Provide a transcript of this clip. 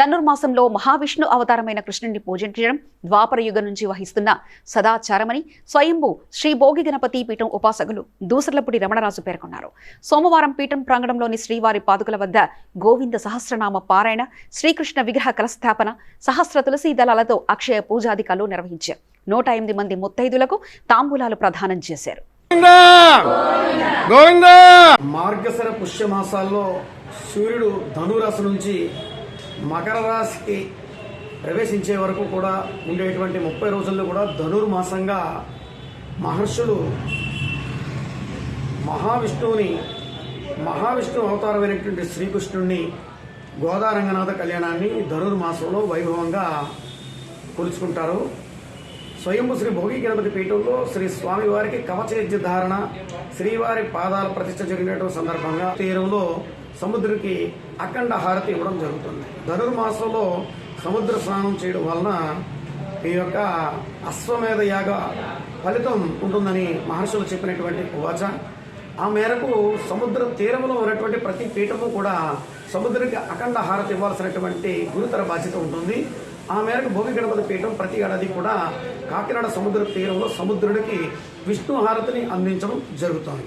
ధనుర్మాసంలో మహావిష్ణు అవతారమైన కృష్ణుని పూజించడం ద్వాపర యుగం నుంచి వహిస్తున్న సదాచారమని స్వయంభు శ్రీ భోగి గణపతి పీఠం ఉపాసకులు దూసర్లపూడి రమణరాజు పేర్కొన్నారు సోమవారం పీఠం ప్రాంగణంలోని శ్రీవారి పాదుకల వద్ద గోవింద సహస్రనామ పారాయణ శ్రీకృష్ణ విగ్రహ కలస్థాపన సహస్ర తులసీ దళాలతో అక్షయ పూజాధికారులు నిర్వహించారు నూట ఎనిమిది మంది ముత్తైదులకు తాంబూలాలు ప్రదానం చేశారు మార్గశర పుష్యమాసాల్లో సూర్యుడు ధనురాశి నుంచి మకర రాశికి ప్రవేశించే వరకు కూడా ఉండేటువంటి ముప్పై రోజుల్లో కూడా ధనుర్మాసంగా మహర్షులు మహావిష్ణువుని మహావిష్ణు అవతారమైనటువంటి శ్రీకృష్ణుడిని గోదారంగనాథ కళ్యాణాన్ని ధనుర్మాసంలో వైభవంగా కొలుచుకుంటారు స్వయంభు శ్రీ భోగి గణపతి పీఠంలో శ్రీ స్వామివారికి కవచ ధారణ శ్రీవారి పాదాల ప్రతిష్ట జరిగినటువంటి సందర్భంగా తీరంలో సముద్రకి అఖండ హారతి ఇవ్వడం జరుగుతుంది ధనుర్మాసంలో సముద్ర స్నానం చేయడం వలన ఈ యొక్క అశ్వమేధ యాగ ఫలితం ఉంటుందని మహర్షులు చెప్పినటువంటి వాచ ఆ మేరకు సముద్ర తీరంలో ఉన్నటువంటి ప్రతి పీఠము కూడా సముద్రానికి అఖండ హారతి ఇవ్వాల్సినటువంటి గురుతర బాధ్యత ఉంటుంది ఆ మేరకు భోగి గణపతి పీఠం ప్రతి ఏడాది కూడా కాకినాడ సముద్ర తీరంలో సముద్రుడికి విష్ణు హారతిని అందించడం జరుగుతుంది